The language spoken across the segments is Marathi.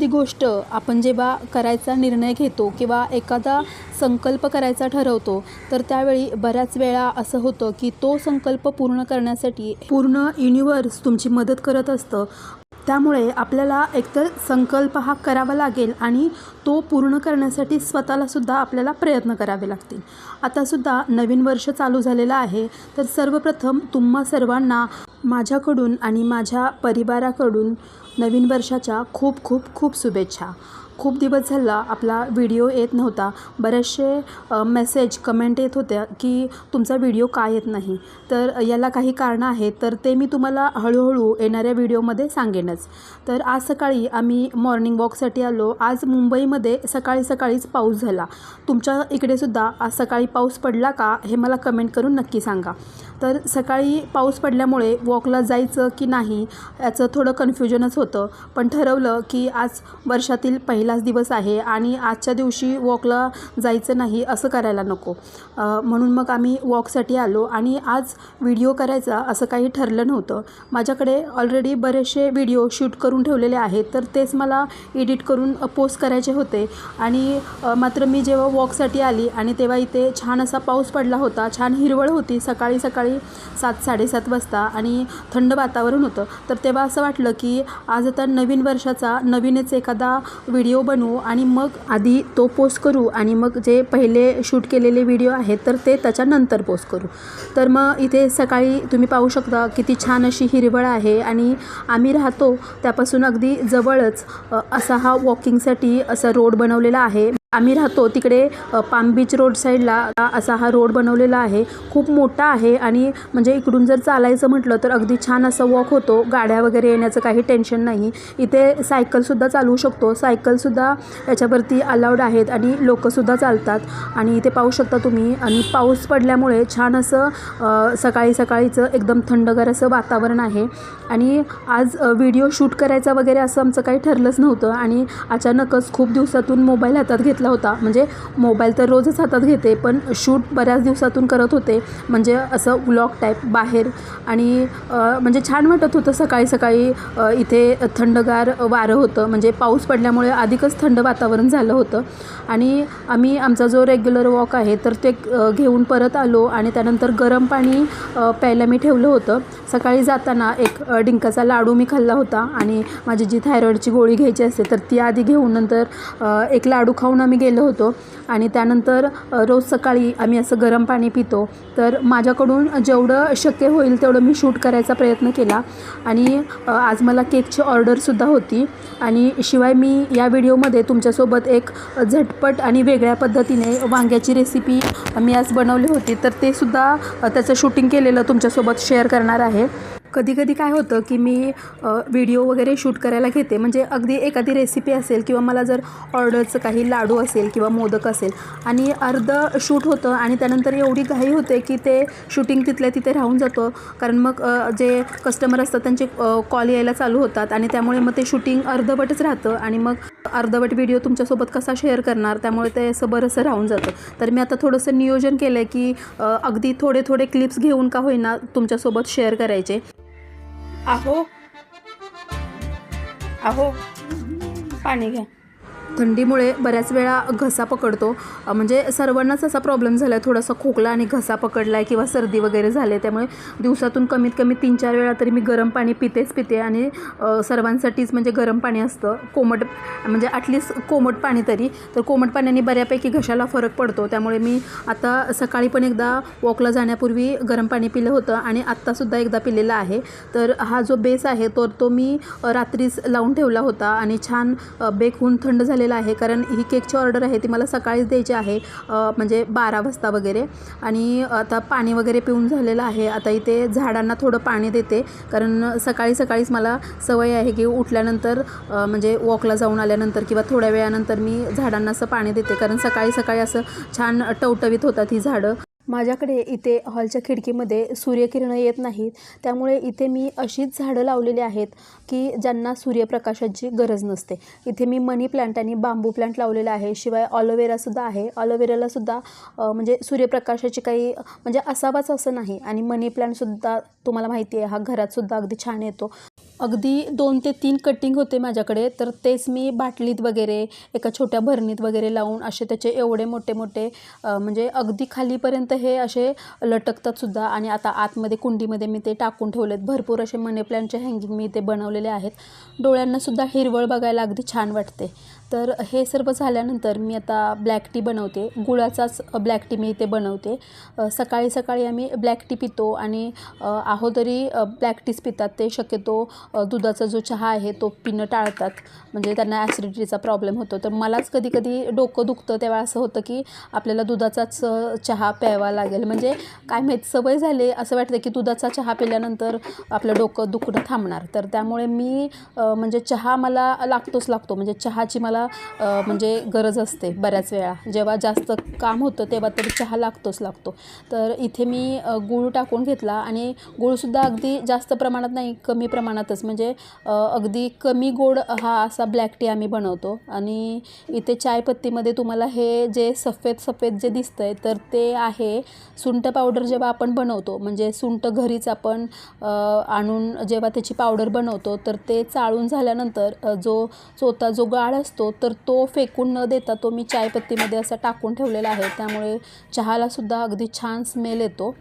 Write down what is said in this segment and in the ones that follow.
एखादी गोष्ट आपण जेव्हा करायचा निर्णय घेतो किंवा एखादा संकल्प करायचा ठरवतो तर त्यावेळी बऱ्याच वेळा असं होतं की तो संकल्प पूर्ण करण्यासाठी पूर्ण युनिवर्स तुमची मदत करत असतं. त्यामुळे आपल्याला एकतर संकल्प हा करावा लागेल आणि तो पूर्ण करण्यासाठी स्वतःलासुद्धा आपल्याला प्रयत्न करावे लागतील. आतासुद्धा नवीन वर्ष चालू झालेलं आहे तर सर्वप्रथम तुम्हा सर्वांना माझ्याकडून आणि माझ्या परिवाराकडून नवीन वर्षाच्या खूप खूप खूप शुभेच्छा. खूप दिवस झाला आपला व्हिडिओ येत नव्हता. बरेचसे मेसेज कमेंट येत होत्या की तुमचा व्हिडिओ का येत नाही? तर याला काही कारणं आहेत तर ते मी तुम्हाला हळूहळू येणाऱ्या व्हिडिओमध्ये सांगेनच. तर आज सकाळी आम्ही मॉर्निंग वॉकसाठी आलो. आज मुंबईमध्ये सकाळी सकाळीच पाऊस झाला. तुमच्या इकडे सुद्धा आज सकाळी पाऊस पडला का हे मला कमेंट करून नक्की सांगा. तर सकाळी पाऊस पडल्यामुळे वॉकला जायचं की नाही याचं थोडं कन्फ्युजनच होतं. पण ठरवलं की आज वर्षातील पहिलाच दिवस आहे आणि आजच्या दिवशी वॉकला जायचं नाही असं करायला नको. म्हणून मग आम्ही वॉकसाठी आलो आणि आज व्हिडिओ करायचा असं काही ठरलं नव्हतं. माझ्याकडे ऑलरेडी बरेचसे व्हिडिओ शूट करून ठेवलेले आहेत तर तेच मला एडिट करून पोस्ट करायचे होते. आणि मात्र मी जेव्हा वॉकसाठी आली आणि तेव्हा इथे छान असा पाऊस पडला होता छान हिरवळ होती सकाळी सकाळी सात साडेसात वाजता आणि थंड वातावरण होतं. तर तेव्हा असं वाटलं की आज आता नवीन वर्षाचा नवीनच एखादा व्हिडिओ बनवू आणि मग आधी तो पोस्ट करू आणि मग जे पहिले शूट केलेले व्हिडिओ आहेत तर ते त्याच्यानंतर पोस्ट करू. तर मग इथे सकाळी तुम्ही पाहू शकता किती छान अशी हिरवळ आहे आणि आम्ही राहतो त्यापासून अगदी जवळच असा हा वॉकिंगसाठी असा रोड बनवलेला आहे. आम्ही राहतो तिकडे पाम बीच रोड साईडला. असा हा रोड बनवलेला आहे. खूप मोठा आहे आणि म्हणजे इकडून जर चालायचं म्हटलं तर अगदी छान असं वॉक होतो. गाड्या वगैरे येण्याचं काही टेन्शन नाही. इथे सायकलसुद्धा चालवू शकतो. सायकलसुद्धा याच्यावरती अलाउड आहेत आणि लोकंसुद्धा चालतात. आणि इथे पाहू शकता तुम्ही आणि पाऊस पडल्यामुळे छान असं सकाळी सकाळीचं एकदम थंडगार असं वातावरण आहे. आणि आज व्हिडिओ शूट करायचा वगैरे असं आमचं काही ठरलंच नव्हतं. आणि अचानकच खूप दिवसातून मोबाईल हातात घेतला. होता. म्हणजे मोबाईल तर रोजच हातात घेते पण शूट बऱ्याच दिवसातून करत होते. म्हणजे असं व्लॉग टाईप बाहेर. आणि म्हणजे छान वाटत होतं सकाळी सकाळी इथे थंडगार वारं होतं. म्हणजे पाऊस पडल्यामुळे अधिकच थंड वातावरण झालं होतं. आणि आम्ही आमचा जो रेग्युलर वॉक आहे तर ते घेऊन परत आलो आणि त्यानंतर गरम पाणी प्यायला मी ठेवलं होतं. सकाळी जाताना एक डिंकाचा लाडू मी खाल्ला होता. आणि माझी जी थायरॉईडची गोळी घ्यायची असते तर ती आधी घेऊन नंतर एक लाडू खाऊन आम्ही गेलो होतो आणि त्यानंतर रोज सकाळी आम्ही असं गरम पाणी पितो. तर माझ्याकडून जेवढं शक्य होईल तेवढं मी शूट करायचा प्रयत्न केला आणि आज मला केकची ऑर्डरसुद्धा होती. आणि शिवाय मी या व्हिडिओमध्ये तुमच्यासोबत एक झटपट आणि वेगळ्या पद्धतीने वांग्याची रेसिपी मी आज बनवली होती. तर ते सुद्धा त्याचं शूटिंग केलेलं तुमच्यासोबत शेअर करणार आहे. कधी कधी काय होतं की मी व्हिडिओ वगैरे शूट करायला घेते. म्हणजे अगदी एखादी रेसिपी असेल किंवा मला जर ऑर्डरचं काही लाडू असेल किंवा मोदक असेल आणि अर्ध शूट होतं आणि त्यानंतर एवढी घाई होते की ते शूटिंग तिथल्या तिथे राहून जातं. कारण मग जे कस्टमर असतात त्यांचे कॉल यायला चालू होतात आणि त्यामुळे मग ते शूटिंग अर्धवटच राहतं आणि मग अर्धवट व्हिडिओ तुमच्यासोबत कसा शेअर करणार? त्यामुळे ते असं बरंसं राहून जातं. तर मी आता थोडंसं नियोजन केलं आहे की अगदी थोडे थोडे क्लिप्स घेऊन का होईना तुमच्यासोबत शेअर करायचे. आहो. आहो. पाणी घ्या. थंडीमुळे बऱ्याच वेळा घसा पकडतो. म्हणजे सर्वांनाच असा प्रॉब्लेम झाला आहे थोडासा खोकला आणि घसा पकडला आहे किंवा सर्दी वगैरे झाले त्यामुळे दिवसातून कमीत कमी तीन चार वेळा तरी मी गरम पाणी पितेच पिते आणि सर्वांसाठीच म्हणजे गरम पाणी असतं. कोमट म्हणजे ॲटलिस्ट कोमट पाणी तरी. तर कोमट पाण्याने बऱ्यापैकी घशाला फरक पडतो. त्यामुळे मी आता सकाळी पण एकदा वॉकला जाण्यापूर्वी गरम पाणी पिलं होतं आणि आत्तासुद्धा एकदा पिलेलं आहे. तर हा जो बेस आहे तो तो मी रात्रीच लावून ठेवला होता आणि छान बेक होऊन थंड झालेला आहे. कारण ही केकची ऑर्डर आहे ती मला सकाळीच द्यायची आहे म्हणजे बारा वाजता वगैरे. आणि आता पाणी वगैरे पिऊन झालेलं आहे. आता इथे झाडांना थोडं पाणी देते. कारण सकाळी सकाळीच मला सवय आहे की उठल्यानंतर म्हणजे वॉकला जाऊन आल्यानंतर किंवा थोड्या वेळानंतर मी झाडांना असं पाणी देते. कारण सकाळी सकाळी असं छान टवटवीत होतात ही झाडं. माझ्याकडे इथे हॉलच्या खिडकीमध्ये सूर्यकिरणं येत नाहीत. त्यामुळे इथे मी अशीच झाडं लावलेली आहेत की ज्यांना सूर्यप्रकाशाची गरज नसते. इथे मी मनी प्लांट आणि बांबू प्लांट लावलेला आहे. शिवाय ऑलोवेरासुद्धा आहे. ऑलोवेरालासुद्धा म्हणजे सूर्यप्रकाशाची काही म्हणजे असावाच असं नाही. आणि मनी प्लांटसुद्धा तुम्हाला माहिती आहे. हा घरातसुद्धा अगदी छान येतो. अगदी दोन ते तीन कटिंग होते माझ्याकडे तर तेच मी बाटलीत वगैरे एका छोट्या भरणीत वगैरे लावून असे त्याचे एवढे मोठे मोठे म्हणजे अगदी खालीपर्यंत हे असे लटकतात सुद्धा. आणि आता आतमध्ये कुंडीमध्ये मी ते टाकून ठेवलेत. भरपूर असे मनी प्लॅनचे हँगिंग मी ते बनवलेले आहेत. डोळ्यांनासुद्धा हिरवळ बघायला अगदी छान वाटते. तर हे सर्व झाल्यानंतर मी आता ब्लॅक टी बनवते. गुळाचाच ब्लॅक टी मी इथे बनवते. सकाळी सकाळी आम्ही ब्लॅक टी पितो आणि अ, अहोदरी ब्लॅक टीच पितात. ते शक्यतो दुधाचा जो चहा आहे तो पिणं टाळतात. म्हणजे त्यांना ॲसिडिटीचा प्रॉब्लेम होतो. तर मलाच कधी कधी डोकं दुखतं. तेव्हा असं होतं की आपल्याला दुधाचाच चहा प्यावा लागेल. म्हणजे काय माहीत सवय झाली. असं वाटतं की दुधाचा चहा पिल्यानंतर आपलं डोकं दुखणं थांबणार. तर त्यामुळे मी म्हणजे चहा मला लागतोच लागतो. म्हणजे चहाची मला चहाला म्हणजे गरज असते बऱ्याच वेळा. जेव्हा जास्त काम होतं तेव्हा तरी चहा लागतोच लागतो. तर इथे मी गूळ टाकून घेतला आणि गूळसुद्धा अगदी जास्त प्रमाणात नाही कमी प्रमाणातच. म्हणजे अगदी कमी गोड हा असा ब्लॅक टी आम्ही बनवतो. आणि इथे चायपत्तीमध्ये तुम्हाला हे जे सफेद सफेद जे दिसतं आहे तर ते आहे सुंट पावडर जेव्हा आपण बनवतो. म्हणजे सुंठ घरीच आपण आणून जेव्हा त्याची पावडर बनवतो तर ते चाळून झाल्यानंतर जो चोथा जो गाळ असतो तर तो फेकून न देता तो मी चायपत्तीमध्ये असा टाकून ठेवलेला आहे. त्यामुळे चहालासुद्धा अगदी छान स्मेल येतो.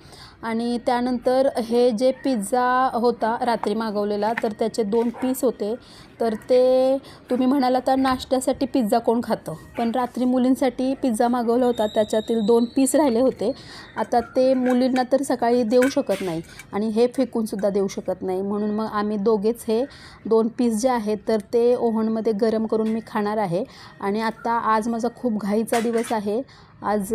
आणि त्यानंतर हे जे पिझ्झा होता रात्री मागवलेला तर त्याचे दोन पीस होते. तर ते तुम्ही म्हणाला तर नाश्त्यासाठी पिझ्झा कोण खातं? पण रात्री मुलींसाठी पिझ्झा मागवला होता त्याच्यातील दोन पीस राहिले होते. आता ते मुलींना तर सकाळी देऊ शकत नाही आणि हे फेकूनसुद्धा देऊ शकत नाही. म्हणून मग आम्ही दोघेच हे दोन पीस जे आहेत तर ते ओव्हनमध्ये गरम करून मी खाणार आहे. आणि आत्ता आज माझा खूप घाईचा दिवस आहे. आज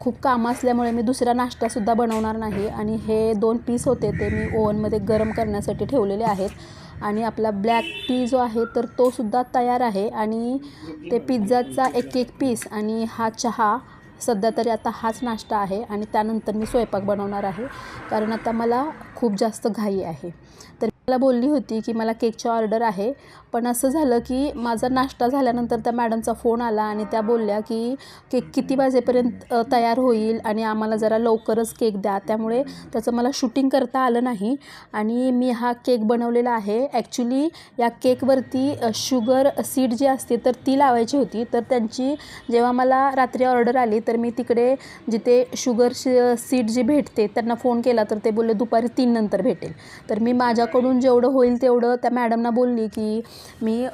खूप काम असल्यामुळे मी दुसरा नाश्तासुद्धा बनवणार नाही आणि हे दोन पीस होते ते मी ओव्हनमध्ये गरम करण्यासाठी ठेवलेले आहेत. आणि आपला ब्लॅक टी जो आहे तर तोसुद्धा तयार आहे. आणि ते पिझ्झाचा एक एक पीस आणि हा चहा सध्या तरी आता हाच नाश्ता आहे आणि त्यानंतर मी स्वयंपाक बनवणार आहे. कारण आता मला खूप जास्त घाई आहे. तर मला बोलली होती की मला केकची ऑर्डर आहे. पण असं झालं की माझा नाश्ता झाल्यानंतर त्या मॅडमचा फोन आला आणि त्या बोलल्या की केक किती वाजेपर्यंत तयार होईल आणि आम्हाला जरा लवकरच केक द्या. त्यामुळे त्याचं मला शूटिंग करता आलं नाही आणि मी हा केक बनवलेला आहे. ॲक्च्युली या केकवरती शुगर सीड जी असते तर ती लावायची होती. तर त्यांची जेव्हा मला रात्री ऑर्डर आली तर मी तिकडे जिथे शुगर सीड जी भेटते त्यांना फोन केला तर ते बोलले दुपारी तीन नंतर भेटेल. तर मी माझ्याकडून जेवढं होईल तेवढं त्या मॅडमना बोलली की मी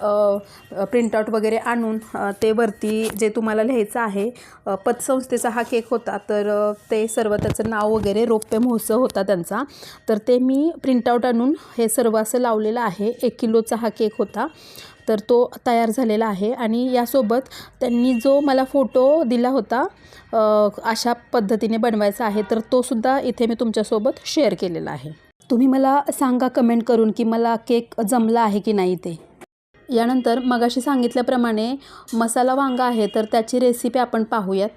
प्रिंटआउट वगैरे आणून ते वरती जे तुम्हाला लिहायचं आहे पतसंस्थेचा हा केक होता. तर ते सर्व त्याचं नाव वगैरे रौप्य महोत्सव होता त्यांचा. तर ते मी प्रिंटआउट आणून हे सर्व असं लावलेलं आहे. एक किलोचा हा केक होता. तर तो तयार झालेला आहे आणि यासोबत त्यांनी जो मला फोटो दिला होता अशा पद्धतीने बनवायचा आहे तर तोसुद्धा इथे मी तुमच्यासोबत शेअर केलेला आहे. तुम्ही मला सांगा कमेंट करून की मला केक जमला आहे की नाही ते. यानंतर मगाशी सांगितल्याप्रमाणे मसाला वांगा आहे तर त्याची रेसिपी आपण पाहूयात.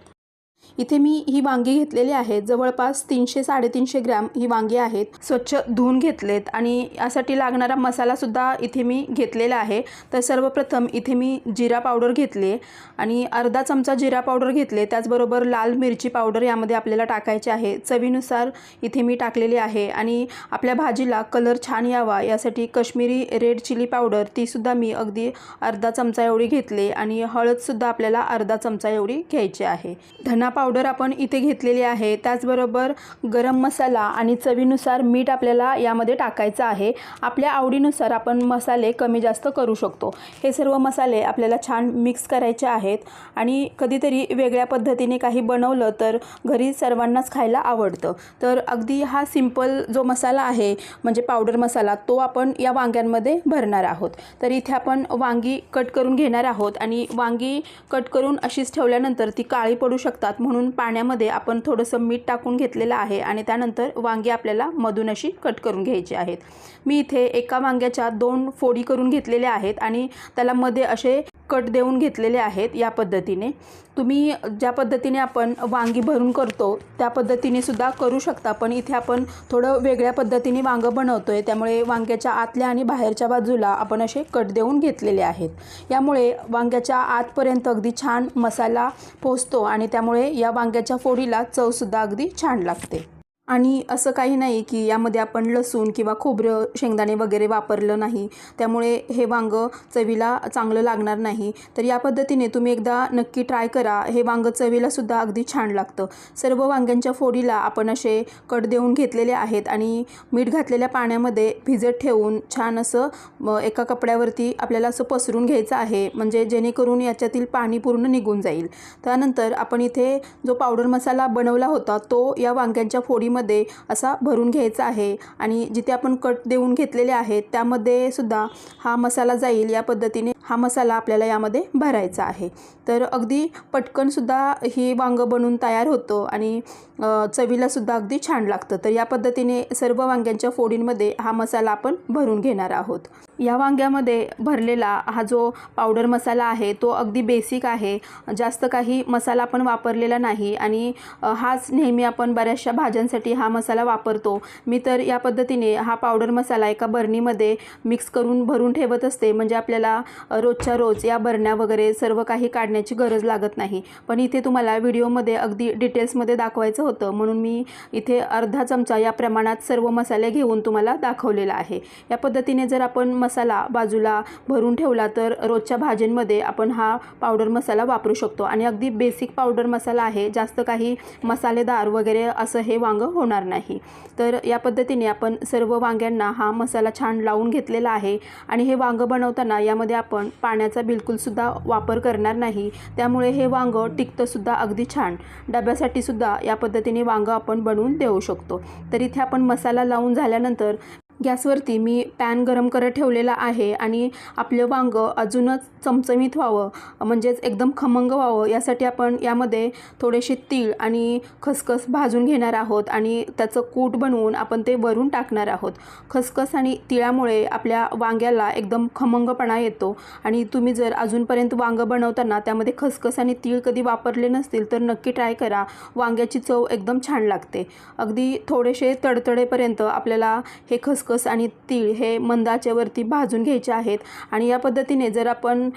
इथे मी ही वांगी घेतलेली आहेत जवळपास तीनशे साडेतीनशे ग्रॅम ही वांगी आहेत. स्वच्छ धुवून घेतलेत आणि यासाठी लागणारा मसालासुद्धा इथे मी घेतलेला आहे. तर सर्वप्रथम इथे मी जिरा पावडर घेतले आणि अर्धा चमचा जिरा पावडर घेतले त्याचबरोबर लाल मिरची पावडर यामध्ये आपल्याला टाकायचे आहे. चवीनुसार इथे मी टाकलेली आहे आणि आपल्या भाजीला कलर छान यावा. यासाठी कश्मीरी रेड चिली पावडर तीसुद्धा मी अगदी अर्धा चमचा एवढी घेतले आणि हळदसुद्धा आपल्याला अर्धा चमचा एवढी घ्यायची आहे. धना पावडर आपण इथे घेतलेली आहे. त्याचबरोबर गरम मसाला आणि चवीनुसार मीठ आपल्याला यामध्ये टाकायचं आहे. आपल्या आवडीनुसार आपण मसाले कमी जास्त करू शकतो. हे सर्व मसाले आपल्याला छान मिक्स करायचे आहेत. आणि कधीतरी वेगळ्या पद्धतीने काही बनवलं तर घरी सर्वांनाच खायला आवडतं. तर अगदी हा सिंपल जो मसाला आहे म्हणजे पावडर मसाला तो आपण या वांग्यांमध्ये भरणार आहोत. तर इथे आपण वांगी कट करून घेणार आहोत. आणि वांगी कट करून अशीच ठेवल्यानंतर ती काळी पडू शकतात. म्हणून पाण्यामध्ये आपण थोडंसं मीठ टाकून घेतलेलं आहे आणि त्यानंतर वांगी आपल्याला मधून अशी कट करून घ्यायची आहेत. मी इथे एका वांग्याच्या दोन फोडी करून घेतलेल्या आहेत आणि त्याला मध्ये असे कट देऊन घेतलेले आहेत या पद्धतीने. तुम्ही ज्या पद्धतीने आपण वांगी भरून करतो त्या पद्धतीने सुद्धा करू शकता पण इथे आपण थोडं वेगळ्या पद्धतीने वांगं बनवतो आहे त्यामुळे वांग्याच्या आतल्या आणि बाहेरच्या बाजूला आपण असे कट देऊन घेतलेले आहेत. यामुळे वांग्याच्या आतपर्यंत अगदी छान मसाला पोचतो आणि त्यामुळे या वांग्याच्या फोडीला चवसुद्धा अगदी छान लागते. आणि असं काही नाही की यामध्ये आपण लसूण किंवा खोबरं शेंगदाणे वगैरे वापरलं नाही. त्यामुळे हे वांगं चवीला चांगलं लागणार नाही. तर या पद्धतीने तुम्ही एकदा नक्की ट्राय करा. हे वांगं चवीलासुद्धा अगदी छान लागतं. सर्व वांग्यांच्या फोडीला आपण असे कट देऊन घेतलेले आहेत आणि मीठ घातलेल्या पाण्यामध्ये भिजत ठेवून छान असं एका कपड्यावरती आपल्याला असं पसरून घ्यायचं आहे. म्हणजे जेणेकरून याच्यातील पाणी पूर्ण निघून जाईल. त्यानंतर आपण इथे जो पावडर मसाला बनवला होता तो या वांग्यांच्या फोडी फोडीमध्ये असा भरून घ्यायचा आहे. आणि जिथे आपण कट देऊन घेतलेले आहेत त्यामध्ये सुद्धा हा मसाला जाईल. या पद्धतीने हा मसाला आपल्याला यामध्ये भरायचा आहे. तर अगदी पटकनसुद्धा ही वांगं बनून तयार होतं आणि चवीला चवीलासुद्धा अगदी छान लागतं. तर या पद्धतीने सर्व वांग्यांच्या फोडींमध्ये हा मसाला आपण भरून घेणार आहोत. या वांग्यामध्ये भरलेला हा जो पावडर मसाला आहे तो अगदी बेसिक आहे. जास्त काही मसाला आपण वापरलेला नाही आणि हाच नेहमी आपण बऱ्याचशा भाज्यांसाठी हा मसाला वापरतो. मी तर या पद्धतीने हा पावडर मसाला एका बरणीमध्ये मिक्स करून भरून ठेवत असते. म्हणजे आपल्याला रोजच्या रोज या बरण्या वगैरे सर्व काही काढण्याची गरज लागत नाही. पण इथे तुम्हाला व्हिडिओमध्ये अगदी डिटेल्समध्ये दाखवायचं होतं. म्हणून मी इथे अर्धा चमचा या प्रमाणात सर्व मसाले घेऊन तुम्हाला दाखवलेला आहे. या पद्धतीने जर आपण मसाला बाजूला भरून ठेवला तर रोजच्या भाज्यांमध्ये आपण हा पावडर मसाला वापरू शकतो. आणि अगदी बेसिक पावडर मसाला आहे. जास्त काही मसालेदार वगैरे असं हे वांगं होणार नाही. तर या पद्धतीने आपण सर्व वांग्यांना हा मसाला छान लावून घेतलेला आहे. आणि हे वांगं बनवताना यामध्ये आपण पाण्याचा बिलकुलसुद्धा वापर करणार नाही. त्यामुळे हे वांगं टिकतंसुद्धा अगदी छान. डब्यासाठी सुद्धा या पद्धतीने वांगं आपण बनवून देऊ शकतो. तर इथे आपण मसाला लावून झाल्यानंतर गॅसवरती मी पॅन गरम करत ठेवलेला आहे आणि आपलं वांगं अजूनच चमचमीत व्हावं म्हणजेच एकदम खमंग व्हावं यासाठी आपण यामध्ये थोडेसे तीळ आणि खसखस भाजून घेणार आहोत आणि त्याचं कूट बनवून आपण ते वरून टाकणार आहोत. खसखस आणि तिळामुळे आपल्या वांग्याला एकदम खमंगपणा येतो आणि तुम्ही जर अजूनपर्यंत वांगं बनवताना त्यामध्ये खसखस आणि तीळ कधी वापरले नसतील तर नक्की ट्राय करा. वांग्याची चव एकदम छान लागते. अगदी थोडेसे तडतडेपर्यंत आपल्याला हे खसखस आणि तीळ हे मंदाच्यावरती भाजून घ्यायचे आहेत. आणि या पद्धतीने जर आपण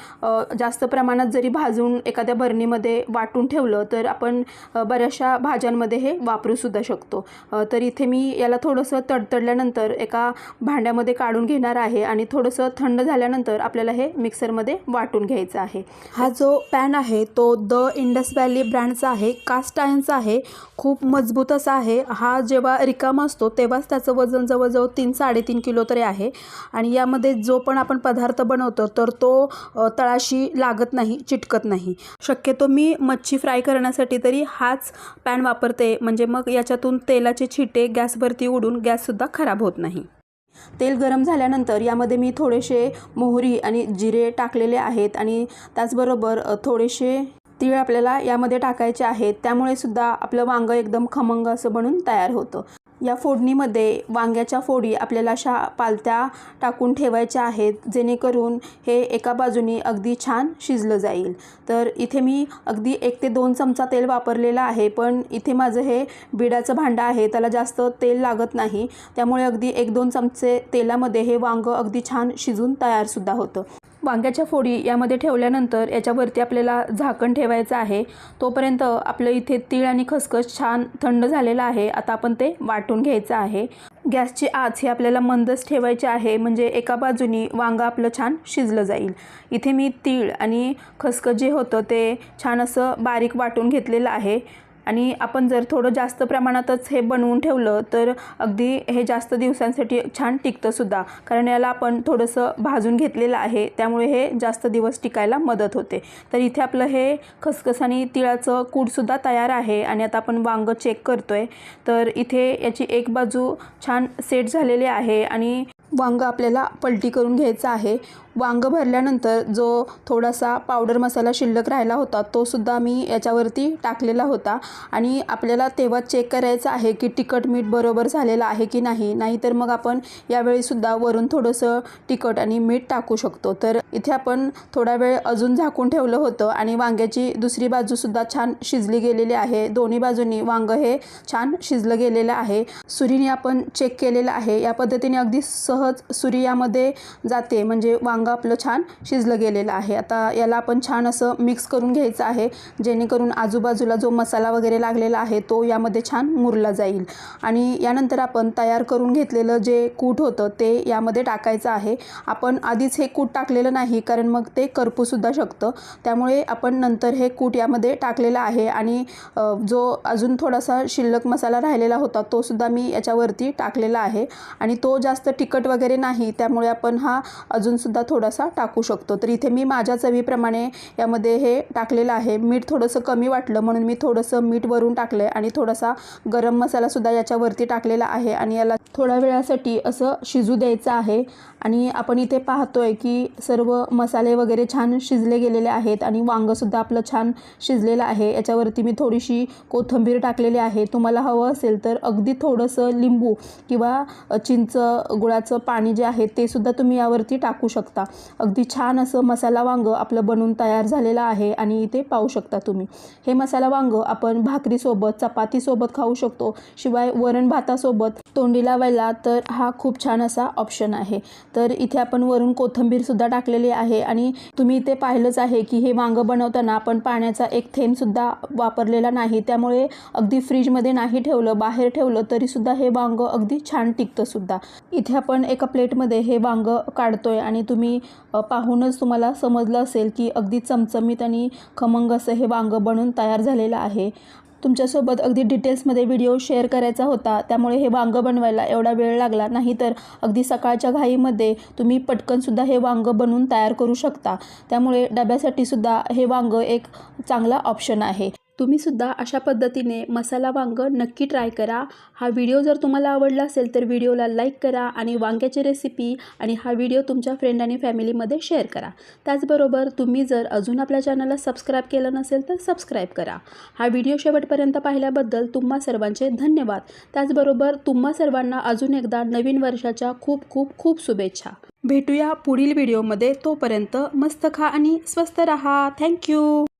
जास्त प्रमाणात जरी भाजून एखाद्या बरणीमध्ये वाटून ठेवलं तर आपण बऱ्याचशा भाज्यांमध्ये हे वापरूसुद्धा शकतो. तर इथे मी याला थोडंसं तडतडल्यानंतर एका भांड्यामध्ये काढून घेणार आहे आणि थोडंसं थंड झाल्यानंतर आपल्याला हे मिक्सरमध्ये वाटून घ्यायचं आहे. हा जो पॅन आहे तो द इंडस व्हॅली ब्रँडचा आहे कास्ट आयनचा आहे खूप मजबूत असा आहे. हा जेव्हा रिकामा असतो तेव्हाच त्याचं वजन जवळजवळ तीन साडेतीन किलो तरी आहे. आणि यामध्ये जो पण आपण पदार्थ बनवतो तर तो तळाशी लागत नाही चिटकत नाही. शक्यतो मी मच्छी फ्राय करण्यासाठी तरी हाच पॅन वापरते. म्हणजे मग याच्यातून तेलाचे छिटे गॅसवरती उडून गॅससुद्धा खराब होत नाही. तेल गरम झाल्यानंतर यामध्ये मी थोडेसे मोहरी आणि जिरे टाकलेले आहेत आणि त्याचबरोबर थोडेसे तीळ आपल्याला यामध्ये टाकायचे आहेत. त्यामुळे सुद्धा आपलं वांगं एकदम खमंग असं बनून तयार होतं. या फोडणीमध्ये वांग्याच्या फोडी आपल्याला अशा पालत्या टाकून ठेवायच्या आहेत जेणेकरून हे एका बाजूनी अगदी छान शिजलं जाईल. तर इथे मी अगदी एक ते दोन चमचा तेल वापरलेलं आहे पण इथे माझं हे बिडाचं भांडं आहे त्याला जास्त तेल लागत नाही. त्यामुळे अगदी एक दोन चमचे तेलामध्ये हे वांगं अगदी छान शिजून तयारसुद्धा होतं. वांग्याच्या फोडी यामध्ये ठेवल्यानंतर याच्यावरती आपल्याला झाकण ठेवायचं आहे. तोपर्यंत आपलं इथे तीळ आणि खसखस छान थंड झालेलं आहे. आता आपण ते वाटून घ्यायचं आहे. गॅसची आच ही आपल्याला मंदच ठेवायची आहे. म्हणजे एका बाजूनी वांगं आपलं छान शिजलं जाईल. इथे मी तीळ आणि खसखस जे होतं ते छान असं बारीक वाटून घेतलेलं आहे. आणि आपण जर थोडं जास्त प्रमाणातच हे बनवून ठेवलं तर अगदी हे जास्त दिवसांसाठी छान टिकतंसुद्धा कारण याला आपण थोडंसं भाजून घेतलेलं आहे त्यामुळे हे जास्त दिवस टिकायला मदत होते. तर इथे आपलं हे खसखस आणि तिळाचं कूडसुद्धा तयार आहे आणि आता आपण वांगं चेक करतो आहे तर इथे याची एक बाजू छान सेट झालेली आहे आणि वांगं आपल्याला पलटी करून घ्यायचं आहे. वांगं भरल्यानंतर जो थोडासा पावडर मसाला शिल्लक राहिला होता तोसुद्धा मी याच्यावरती टाकलेला होता. आणि आपल्याला तेव्हा चेक करायचं आहे की तिखट मीठ बरोबर झालेलं आहे की नाही. नाहीतर मग आपण यावेळीसुद्धा वरून थोडंसं तिखट आणि मीठ टाकू शकतो. तर इथे आपण थोडा वेळ अजून झाकून ठेवलं होतं आणि वांग्याची दुसरी बाजूसुद्धा छान शिजली गेलेली आहे. दोन्ही बाजूनी वांगं हे छान शिजलं गेलेलं आहे. सुरीने आपण चेक केलेलं आहे. या पद्धतीने अगदी सहज सुरी यामध्ये जाते. म्हणजे वांग आपलं छान शिजलं गेलेलं आहे. आता याला आपण छान असं मिक्स करून घ्यायचं आहे. जेणेकरून आजूबाजूला जो मसाला वगैरे लागलेला आहे तो यामध्ये छान मुरला जाईल. आणि यानंतर आपण तयार करून घेतलेलं जे कूट होतं ते यामध्ये टाकायचं आहे. आपण आधीच हे कूट टाकलेलं नाही कारण मग ते करपूसुद्धा शकतं. त्यामुळे आपण नंतर हे कूट यामध्ये टाकलेलं आहे. आणि जो अजून थोडासा शिल्लक मसाला राहिलेला होता तोसुद्धा मी याच्यावरती टाकलेला आहे. आणि तो जास्त तिखट वगैरे नाही त्यामुळे आपण हा अजूनसुद्धा थोडासा टाकू शकतो. तर इथे मी माझ्या चवीप्रमाणे यामध्ये हे टाकलेलं आहे. मीठ थोडंसं कमी वाटलं म्हणून मी थोडंसं मीठ वरून टाकलं आहे आणि थोडासा गरम मसालासुद्धा याच्यावरती टाकलेला आहे. आणि याला थोड्या वेळासाठी असं शिजू द्यायचं आहे. आणि आपण इथे पाहतोय की सर्व मसाले वगैरे छान शिजले गेलेले आहेत आणि वांगंसुद्धा आपलं छान शिजलेलं आहे. याच्यावरती मी थोडीशी कोथिंबीर टाकलेली आहे. तुम्हाला हवं असेल तर अगदी थोडंसं लिंबू किंवा चिंच गुळाचं पाणी जे आहे ते सुद्धा तुम्ही यावरती टाकू शकता. अगदी छान असं मसाला वांगं आपलं बनून तयार झालेलं आहे आणि इथे पाहू शकता तुम्ही. हे मसाला वांगं आपण भाकरीसोबत चपातीसोबत खाऊ शकतो. शिवाय वरण भातासोबत तोंडी लावायला तर हा खूप छान असा ऑप्शन आहे. तर इथे आपण वरून कोथिंबीरसुद्धा टाकलेली आहे आणि तुम्ही इथे पाहिलंच आहे की हे वांगं बनवताना आपण पाण्याचा एक थेंबसुद्धा वापरलेला नाही. त्यामुळे अगदी फ्रीजमध्ये नाही ठेवलं बाहेर ठेवलं तरीसुद्धा हे वांगं अगदी छान टिकतं सुद्धा. इथे आपण एका प्लेटमध्ये हे वांगं काढतोय आणि तुम्ही पाहूनच तुम्हाला समजलं असेल की अगदी चमचमीत आणि खमंग असं हे वांगं बनून तयार झालेलं आहे. तुमच्यासोबत अगदी डिटेल्समध्ये व्हिडिओ शेअर करायचा होता. त्यामुळे हे वांगं बनवायला एवढा वेळ लागला. नाही तर अगदी सकाळच्या घाईमध्ये तुम्ही पटकनसुद्धा हे वांगं बनवून तयार करू शकता. त्यामुळे डब्यासाठी सुद्धा हे वांगं एक चांगला ऑप्शन आहे. तुम्हीसुद्धा अशा पद्धतीने मसाला वांगं नक्की ट्राय करा. हा व्हिडिओ जर तुम्हाला आवडला असेल तर व्हिडिओला लाईक करा आणि वांग्याची रेसिपी आणि हा व्हिडिओ तुमच्या फ्रेंड आणि फॅमिलीमध्ये शेअर करा. त्याचबरोबर तुम्ही जर अजून आपल्या चॅनलला सबस्क्राईब केलं नसेल तर सबस्क्राईब करा. हा व्हिडिओ शेवटपर्यंत पाहिल्याबद्दल तुम्हा सर्वांचे धन्यवाद. त्याचबरोबर तुम्हा सर्वांना अजून एकदा नवीन वर्षाच्या खूप खूप खूप शुभेच्छा. भेटूया पुढील व्हिडिओमध्ये. तोपर्यंत मस्त खा आणि स्वस्त रहा. थँक्यू